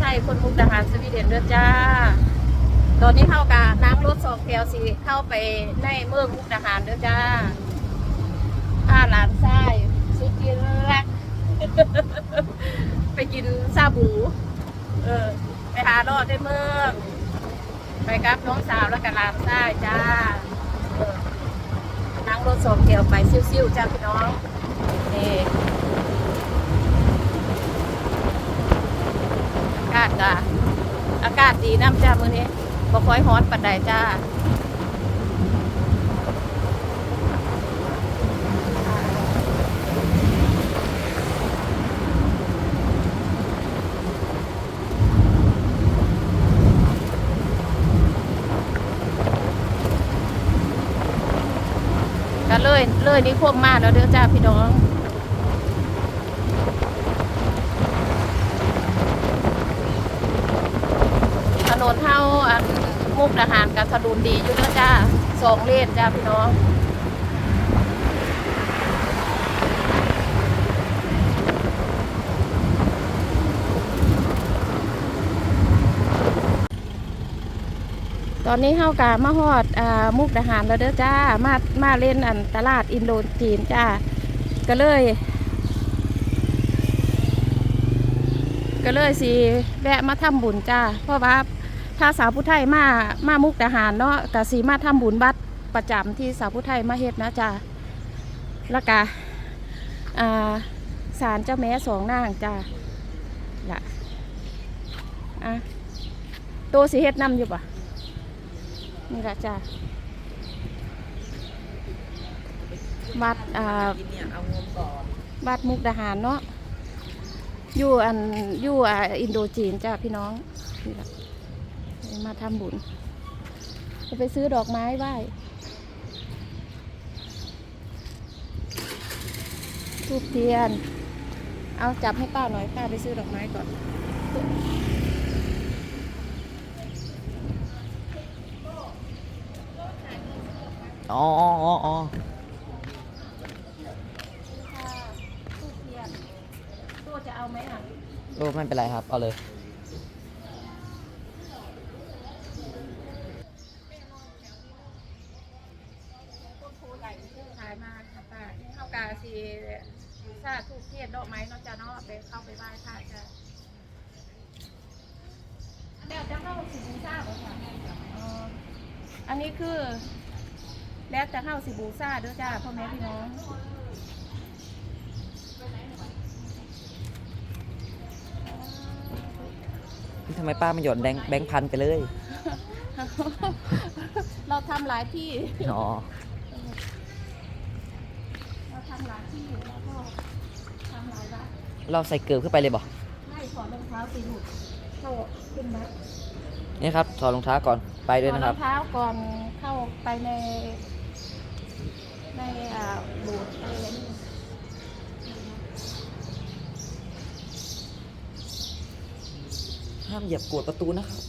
ไทยคนมุกดาหารสวีเดนเด้อจ้า ตอนนี้เข้ากับน้ำรถสองแถวสีเข้าไปในเมืองมุกดาหารเด้อจ้าอาหลานทรายสุดที่รัก ไปกินซาบู เออ ไปหาลอดในเมืองไปกับน้องสาวแล้วกับหลานทรายจ้าออนั่งรถสองแถวไปซิ่วๆจ้าพี่น้องนี่อากาศจ้าอากาศ ดีน้ำจ้ามือนี้บ่ค่อยร้อนปานใดจ้าก็เลยเลยนี่ควบมาแล้วเด้อจ้าพี่น้อง ถ นนเท่าอันมุกดาหารกับถนนดีอยู่แล้วจ้าสองเลนจ้าพี่น้องตอนนี้เฮากามาฮอดอ่ามุกดาหารแล้วเด้อจ้า มา มาเล่นอันตลาดอินโดจีนจ้า ก็เลย ก็เลยสิแวะมาทำบุญจ้า เพราะว่า ถ้าสาวผู้ไทยมามามุกดาหารเนาะก็สีมาทำบุญบัตรประจำที่สาวผู้ไทยมาเฮ็ดนะจ้าแล้วก็อ่าศาลเจ้าแม่สองนางจ้าละอะโตสิเฮ็ดนำอยู่ปะนี่ละจ้ะวัดอ่าเนี่ยเอาเงินก่อนวัดมุกดาหารเนาะอยู่อันอยู่อ่าอินโดจีนจ้ะพี่น้องนี่ละ มาทำบุญจะไปซื้อดอกไม้ไหว้ทูบเทียน เอาจับให้ป้าหน่อยป้าไปซื้อดอกไม้ก่อน อ๋ออ๋ออ๋ออ๋อทูบเทียนตัวจะเอาไหมอะ โอ้ไม่เป็นไรครับ เอาเลย ต้นโพใหญ่ที่ขายมาค่ะป้านี่เข้ากาสี ซาทูบเทียนดอกไม้เนาะจ้ะเนาะไปเข้าไปไหว้พระจ้ะเดี๋ยวจะเข้าสิบูซาเหรอค่ะอ๋ออันนี้คือ แล้วจะเข้าสิบูซาเด้วยจ้าพ่อแม่พี่น้องทำไมป้าไม่หย่อนแบงค์แบงค์พันไปเลย เราทำหลายที่ อ๋อ เราทำหลายที่แล้วก็ทำหลายวัด เราใส่เกลือขึ้นไปเลยบ่ไม่ถอดรองเท้าสีหลุดเข้าขึ้นวัดนี่ครับถอดรองเท้าก่อนไปด้วยนะคถอรัดบรองเท้าก่อนเข้าไปใน ในอ่าโบูดอะไรนี่ห้ามเหยียบกดประตูนะครับ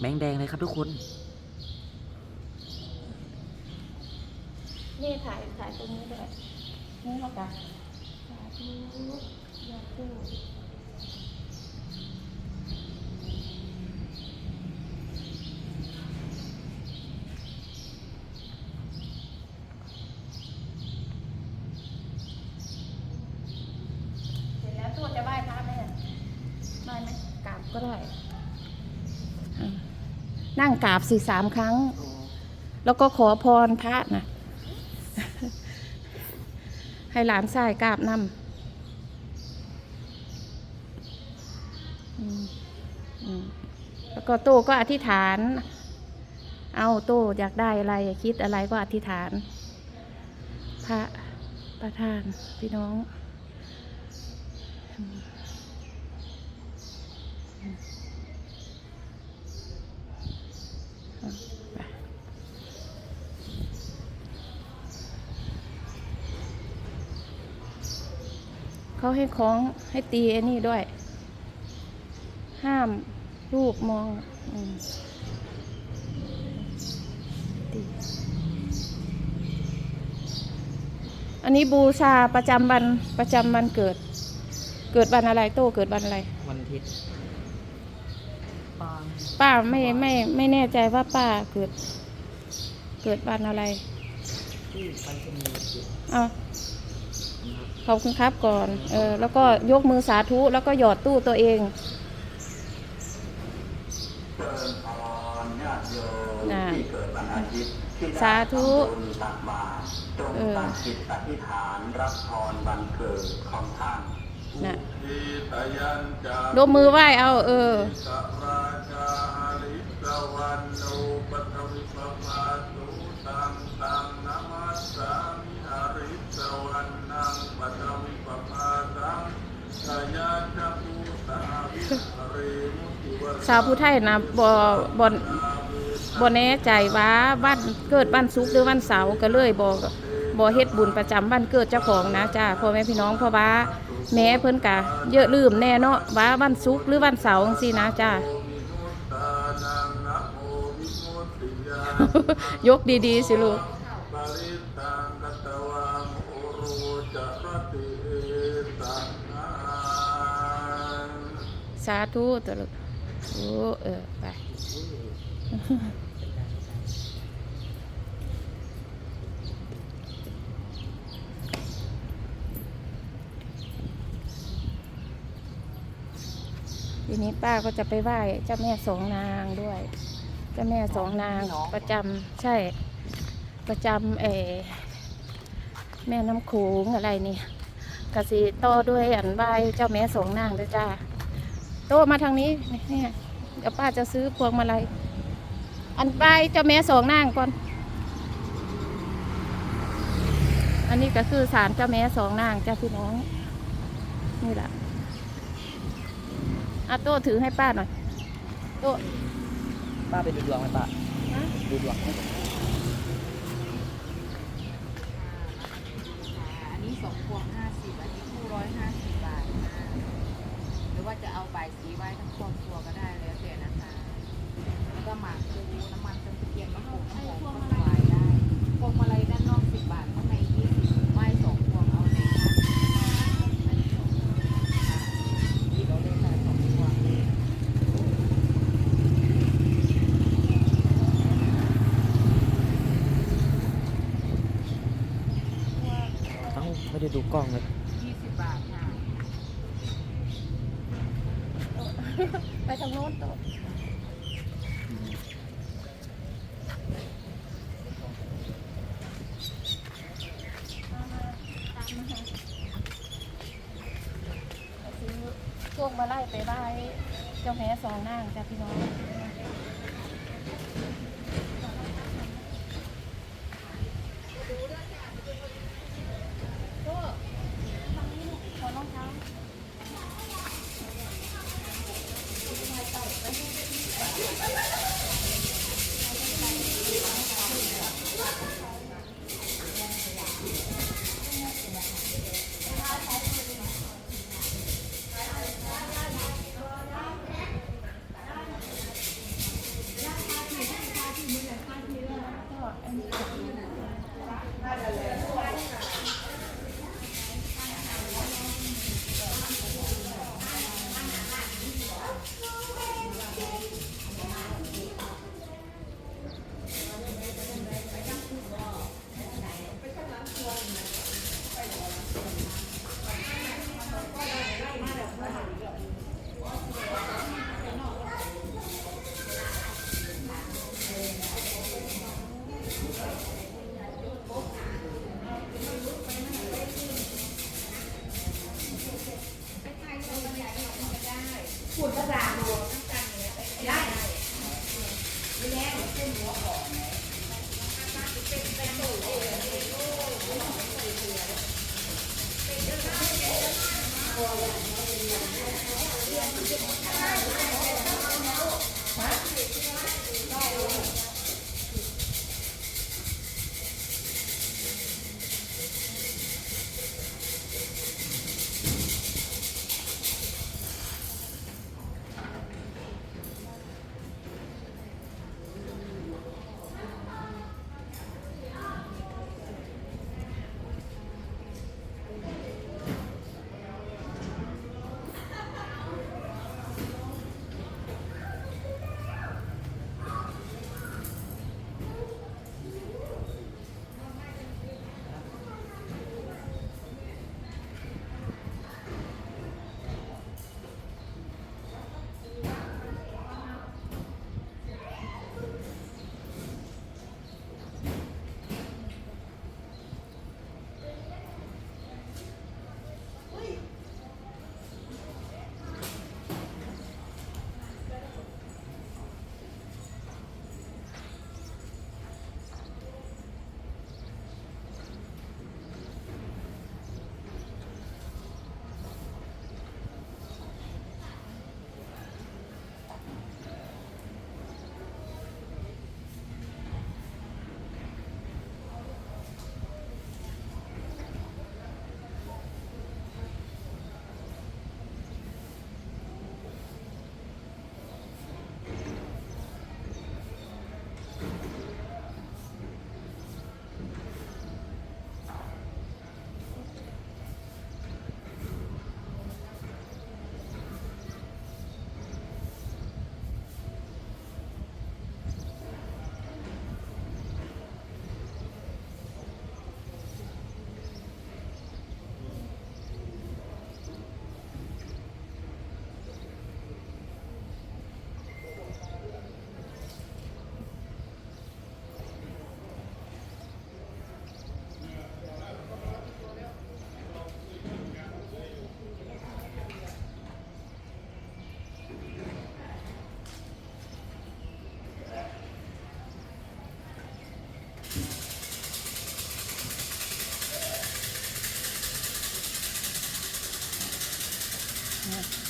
แมงแดงเลยครับทุกคน นี่ถ่ายถ่ายตรงนี้ด้วยนี่เขากันสาธุยาคูเสร็จแล้วตู้จะไหว้พระไหมอะไหว้ไหมกราบก็ได้อะนั่งกราบ สี่สามครั้ง แล้วก็ขอพรพระนะให้หลานชายกราบนำแล้วก็โตก็อธิษฐาน เอาโตอยากได้อะไรคิดอะไรก็อธิษฐาน พระประธานพี่น้องอืมอืมอะไป เขาให้คล้องให้ตีไอ้นี่ด้วย ห้ามรูปมองอมตีอันนี้บูชาประจำวันประจำวันเกิด เกิดวันอะไรโตเกิดวันอะไร วันอาทิตย์ปางป้าไม่ไม่ไม่แน่ใจว่าป้าเกิด เกิดวันอะไรที่ไปจะมีเอา ขอบคุณครับก่อน เออ แล้วก็ยกมือสาธุ แล้วก็หยอดตู้ตัวเองเจริญพรญาติโยมน่ะที่เกิดวันอาทิตย์ที่ได้สาธุทำบุญตักบาตรจงเออตั้งจิตอธิษฐานรับพรวันเกิดของท่านน่ะอิตยัญจายกมือไหว้เอา เออ สราชาหริสวันโนปัทวิปปาตุตังตังนามัสสามิหริสวันนังปัทวิปปาตังชายาจักุตาวิหเรมุติวร ชาวผู้ไทยนะบอบอนบอแน่ใจว่าวันเกิดวันศุกหรือวันเสาก็เลยบอบอเฮ็ดบุญประจำวันเกิดเจ้าของนะจ้าพ่อแม่พี่น้องเพราะว่าแม่เพิ่นกะเยอะลืมแน่เนาะว่าวันศุกหรือวันเสาร์จังซี่นะจ้ายกดีๆสิลูกปริตังกัตวามุติเอตังนาสาธุตวลูก โอ้เออไปทีนี้ป้าก็จะไปไหว้เจ้าแม่สองนางด้วย เจ้าแม่สองนางประจำใช่ ประจำเออแม่น้ำโขงอะไรนี่กสิต่อด้วยอันไหว้เจ้าแม่สองนางด้วยจ้า โตมาทางนี้เนี่ยเดี๋ยวป้าจะซื้อพวงมาลัยอันไหว้เจ้าแม่สองนางก่อน อันนี้ก็คือศาลเจ้าแม่สองนางจ้าพี่น้อง นี่แหละอาโต้ถือให้ป้าหน่อย โต้ป้าไปดูดวงไหมป้าฮะดูดวง อันนี้สองพวงห้าสิบอันนี้คู่ร้อยห้าสิบบาทค่ะหรือว่าจะเอาใบายสีไว้ทั้งครอบครัวก็ได้แล้วแต่นะคะ แล้วก็หมากคูน้ำมันเครื่องเทียนมะกรูดน้ำหอมก็ถวายได้ พวงมาลัยด้านนอกสิบบาทข้างในยี่สิบไหว้สองพวงเอาไหนคะอันนี้สองพวงค่ะหยิบเอาเลยค่ะสองพวง เอ้าไม่ได้ดูกล้องเลย ยี่สิบบาทค่ะ ไปทางโน้นโต้พวงมาไล่ไปไล่เจ้าแม่สองนางจ้าพี่น้อง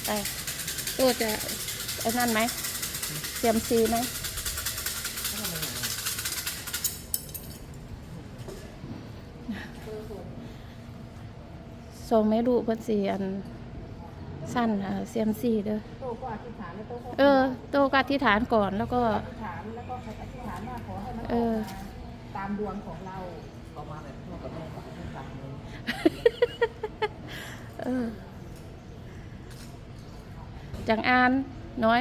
ไปตู้จะไอ้นั่นไหมเซียมซีไหมส่งไม่ดูเพิ่นสีอันสั้นเซียมซีเด้อโตก็อธิษฐานแล้วโตก็เออโตก็อธิษฐานก่อนแล้วก็อธิษฐานแล้วก็อธิษฐานว่าขอให้มันอเออกอมาตามดวงของเราเอามาแบบพ่อกับแม่ก็ไม่ฟังเลยเออจังอานน้อย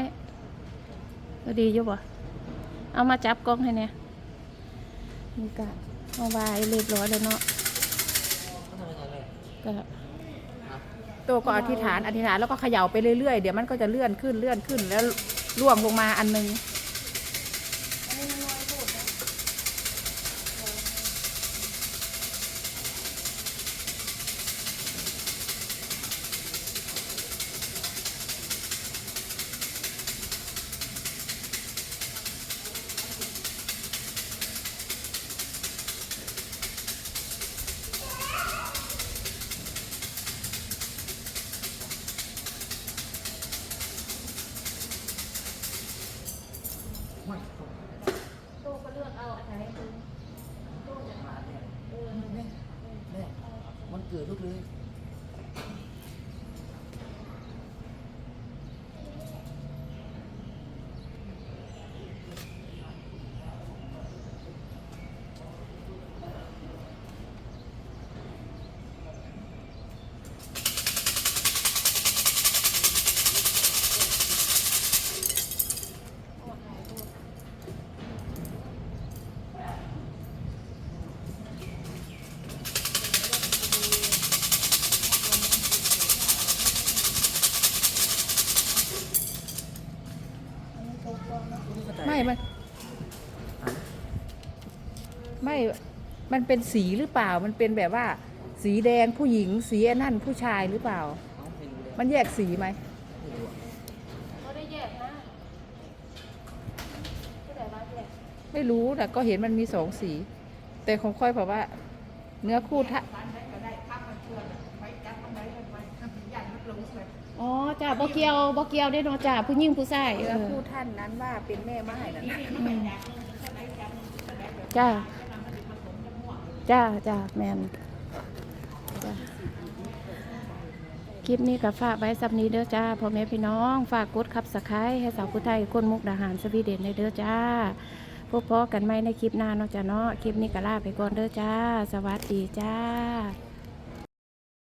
ก็ดีอยู่บ่เอามาจับกล้องให้เนี่ยนี่กะเอาไว้เรียบร้อยแล้วเนาะก็ทำยังไงแม่ก็อธิษฐานอธิษฐานแล้วก็เขย่าไปเรื่อยๆ เดี๋ยวมันก็จะเลื่อนขึ้นเลื่อนขึ้นแล้วล่วงลงมาอันหนึง เกิดลูกเลย มัน ไม่ มันเป็นสีหรือเปล่า มันเป็นแบบว่า สีแดงผู้หญิง สีนั่นผู้ชายหรือเปล่า มันแยกสีไหมเขาได้แยกนะไหนบ้แม่รู้นะก็เห็นมันมีสองสี แต่ของค่อยบอกว่า เนื้อคู่ถ้าท่มันาบ่เกี่ยวบ่เกี่ยวได้เนาะจ้าผู้หญิงผู้ชายเอเนื้ออคู่ท่านนั้นว่าเป็นแม่ไม้นั่นน่ะจ้าจ้าจ้าแมนจ้าคลิปนี้ก็ฝากไว้สับนี้เด้อจ้าพ่อแม่พี่น้องฝากกดขับสไครให้สาวผู้ไทยคนมุกดาหารสวีเดนในเด้อจ้าพบพอกันไหมในคลิปหน้าเนาะจ้าเนาะคลิปนี้ก็ลาไปก่อนเด้อจ้า สวัสดีจ้า